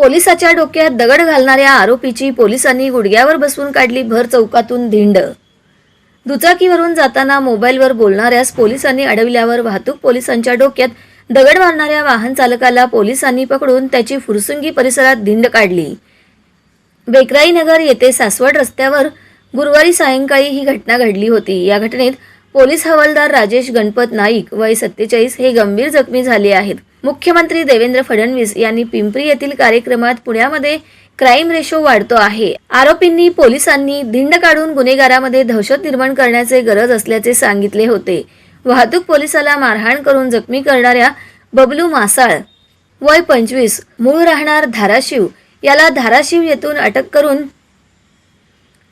पोलिसाच्या डोक्यात दगड घालणाऱ्या आरोपीची पोलिसांनी गुडघ्यावर बसवून काढली भर चौकातून धिंड. दुचाकीवरून जाताना मोबाईलवर बोलणाऱ्यास पोलिसांनी अडविल्यावर वाहतूक पोलिसांच्या डोक्यात दगड मारणाऱ्या वाहन चालकाला पोलिसांनी पकडून त्याची फुरसुंगी परिसरात धिंड काढली. बेकराईनगर येथे सासवड रस्त्यावर गुरुवारी सायंकाळी ही घटना घडली होती. या घटनेत पोलीस हवालदार राजेश गणपत नाईक वय सत्तेचाळीस हे गंभीर जखमी झाले आहेत. मुख्यमंत्री देवेंद्र फडणवीस यांनी पिंपरी येथील कार्यक्रमात पुण्यामध्ये क्राईम रेशो वाढतो आहे. आरोपींनी पोलिसांनी धिंड काढून गुन्हेगारामध्ये दहशत निर्माण करण्याचे गरज असल्याचे सांगितले होते. वाहतूक पोलिसाला मारहाण करून जखमी करणाऱ्या बबलू मासाळ वय पंचवीस मूळ राहणार धाराशिव याला धाराशिव येथून अटक करून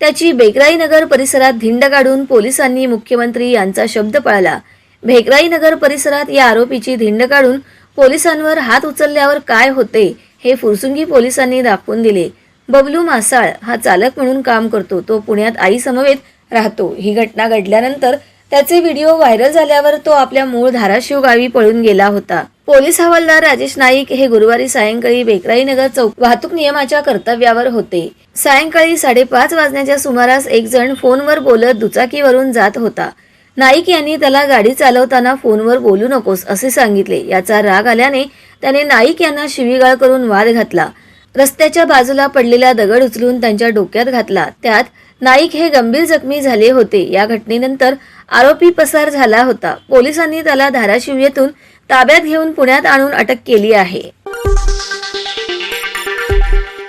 त्याची बेगराई नगर परिसरात धिंड काढून पोलिसांनी मुख्यमंत्री यांचा शब्द पाळला. भेकराई नगर परिसरात या आरोपीची धिंड काढून पोलिसांवर हात उचलल्यावर काय होते हे फुरसुंगी पोलिसांनी दाखवून दिले. बबलू मासाळ हा चालक म्हणून काम करतो. तो पुण्यात आई समवेत राहतो. ही घटना घडल्यानंतर त्याचे व्हिडिओ व्हायरल झाल्यावर तो आपल्या मूळ धाराशिव गावी पळून गेला होता. पोलीस हवालदार राजेश नाईक हे गुरुवारी सायंकाळी बेकराई नगर चौक वाहतूक नियमाच्या कर्तव्यावर होते. सायंकाळी साडेपाच वाजण्याच्या सुमारास एक जण फोनवर बोलत दुचाकीवरून जात होता. नाईक यांनी त्याला गाडी चालवताना फोनवर बोलू नकोस असे सांगितले. याचा राग आल्याने त्याने नाईक यांना शिवीगाळ करून वाद घातला. रस्त्याच्या बाजूला पडलेला दगड उचलून त्यांच्या डोक्यात घातला. त्यात नाईक हे गंभीर जखमी झाले होते. या घटनेनंतर आरोपी पसार झाला होता. पोलिसांनी त्याला धाराशिव येथून ताब्यात घेऊन पुण्यात आणून अटक केली आहे.